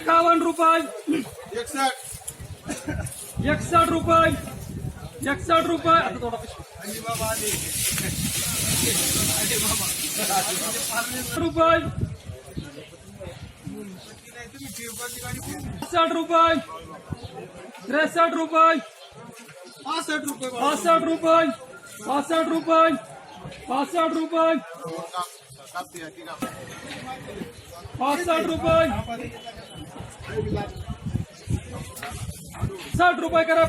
एकावन्न रुपये। एकसठ रुपये। एकसठ रुपये। आता थोडा रुपये। साठ रुपये। त्रेसष्ट रुपये। पासष्ट रुपये। पासष्ट रुपये। पासष्ट रुपये। पासष्ट रुपये। पासष्ट रुपये साठ रुपये करा.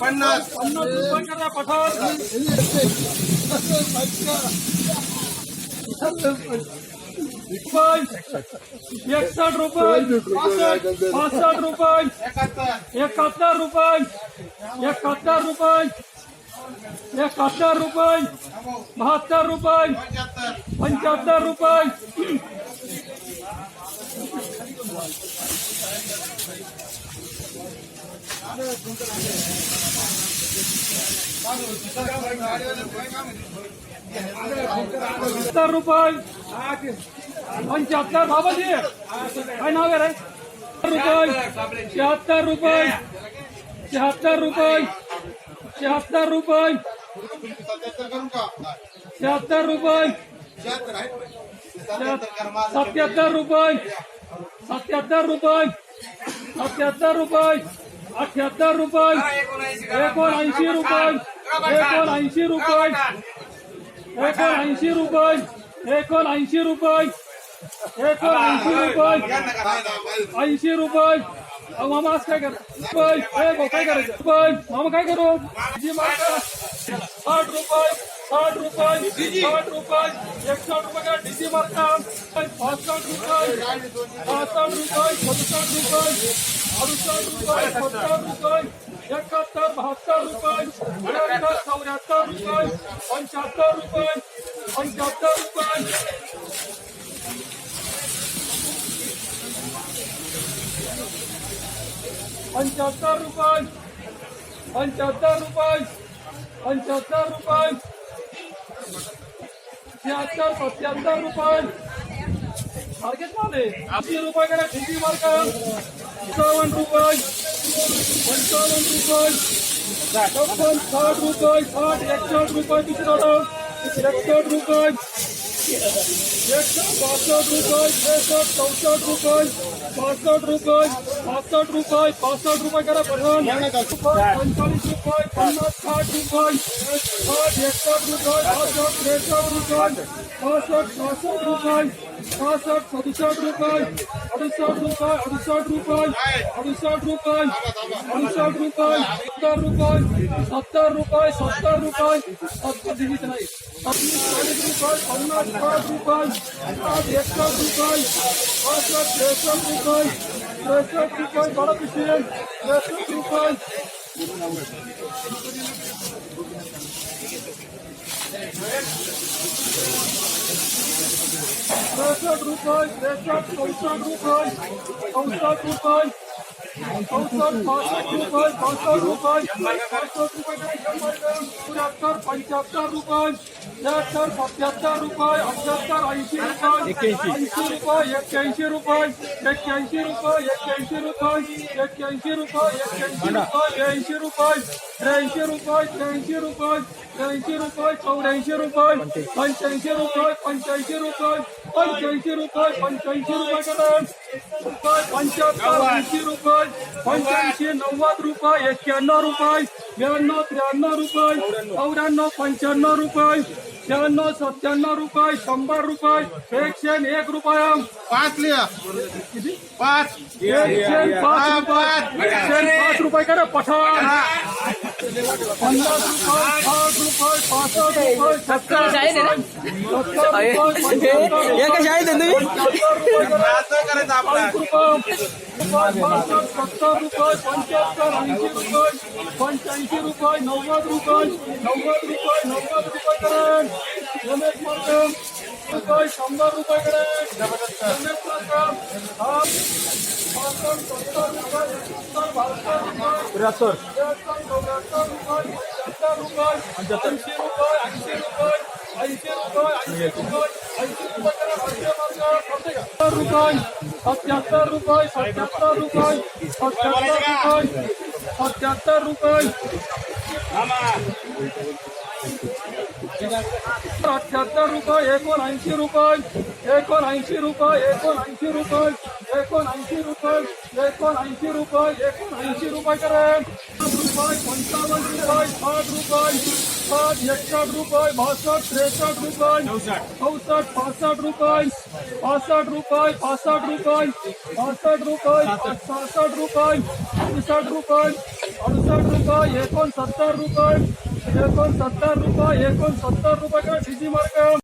पन्नास रुपये करा एकसठ रुपये पासष्ट रुपये एकाहत्तर रुपये एकाहत्तर रुपये एकाहत्तर रुपये, बहात्तर रुपये पंच्याहत्तर पंच्याहत्तर रुपये। सत्तर रुपये पंच्याहत्तर बाबाजी काय नाव आहे रे? रुपये शहात्तर रुपये शहात्तर रुपये। शहात्तर रुपये. शहात्तर रुपये. सत्याहत्तर रुपये. सत्याहत्तर रुपये. सत्याहत्तर रुपये. अठ्याहत्तर रुपये. एकोणऐंशी रुपये. एकोणऐंशी रुपये. एकोणऐंशी रुपये. एकोणऐंशी रुपये. एकोणऐंशी रुपये. ऐंशी रुपये. अहो, मामा आज काय कर? रुपये ए, भाऊ, काय करायचं? रुपये मामा काय करू? जी साठ रुपये साठ रुपये साठ रुपये एकसठ रुपये का डीजी मार्का पासष्ट रुपये पासष्ट रुपये सदुसष्ट रुपये अडुसष्ट रुपये सत्तर रुपये एकाहत्तर बहात्तर रुपये त्र्याहत्तर चौऱ्याहत्तर रुपये पंच्याहत्तर रुपये पंच्याहत्तर रुपये. पंच्याहत्तर रुपये पंच्याहत्तर रुपये पंच्याहत्तर रुपये शहात्तर सत्याहत्तर रुपये। मार्केट झाले ऐंशी रुपये छप्पन साठ रुपये, साठ एकसष्ट रुपये। पंचाळीस रुपये पन्नास साठ रुपये साठ एकसष्ट रुपये पासष्ट त्रेसष्ट रुपये पासष्ट सहासष्ट रुपये पासष्ट सदुसष्ट रुपये रुपए अड़सठ रुपए अड़सठ रुपए अड़सठ रुपए सत्तर रुपए सत्तर रुपए सत्तर रुपए सत्तर दिलीच नहीं रुपए साठ रुपए साठ एकसष्ट रुपये पासष्ट त्रेसष्ट रुपये त्रेसष्ट रुपये बडा पिशवी तिरसठ रुपये त्रेसष्ट रुपये त्रेसष्ट चौसष्ट रुपये चौसष्ट रुपये चौसष्ट पासष्ट रुपये पासष्ट रुपये पासष्ट रुपये चौऱ्याहत्तर पंच्याहत्तर रुपये शहात्तर सत्याहत्तर रुपये अठ्याहत्तर ऐंशी रुपये ऐंशी रुपये एक्क्याऐंशी रुपये एक्क्याऐंशी रुपये एक्क्याऐंशी रुपये एक्क्याऐंशी रुपये एक्क्याऐंशी रुपये ब्याऐंशी रुपये त्र्याऐंशी रुपये त्र्याऐंशी रुपये त्र्याऐंशी रुपये चौऱ्याऐंशी रुपये पंच्याऐंशी रुपये पंच्याऐंशी रुपये पंच्याऐंशी रुपये पंच्याऐंशी रुपये पंच्याहत्तर ऐंशी रुपये पंच्याऐंशी नव्वद रुपये एक्क्याण्णव रुपये ब्याण्णव त्र्याण्णव रुपये चौऱ्याण्णव पंच्याण्णव रुपये शहाण्णव सत्त्याण्णव रुपये शंभर रुपये एकशे आणि एक रुपया पाच लिहा पाच एकशे पाच रुपये एकशे पाच रुपये करा पठाण पन्नास रुपये साठ रुपये पासष्ट रुपये सत्तर रुपये सत्तर रुपये एका शाळेत आहे तुम्ही असं करायचं आपलं सत्तर रुपये पंच्याहत्तर ऐंशी रुपये पंच्याऐंशी रुपये नव्वद रुपये नव्वद रुपये नव्वद रुपये करेन रमेश मार्कम रुपये शंभर रुपये करेन रमेश मार्कम हा पासष्ट सत्तर रुपये सत्तर बहात्तर रुपये त्र्याहत्तर चौऱ्याहत्तर रुपये पंच्याहत्तर रुपये ऐंशी रुपये ऐंशी रुपये ऐंशी रुपये ऐंशी रुपये ऐंशी रुपये करेन रमेश मार्कम सत्याहत्तर रुपये सत्याहत्तर रुपये सत्याहत्तर रुपये सत्याहत्तर रुपये अठ्याहत्तर रुपये एकोणऐंशी रुपये ऐसी रुपये एकोणऐंशी रुपये एकोणऐंशी रुपये ऐसी रुपये एकोणऐंशी रुपये करेन रुपये पंचावन्न रुपये साठ रुपये साठ एकसष्ट रुपये बासष्ट त्रेसष्ट रुपये चौसष्ट पासष्ट रुपये पासष्ट रुपये पासष्ट रुपये पासष्ट रुपये सहासष्ट रुपये अडुसष्ट रुपये अडुसष्ट रुपये एकोणसत्तर रुपये एकोणसत्तर रुपये एकोणसत्तर रुपये का शिजी मार्ग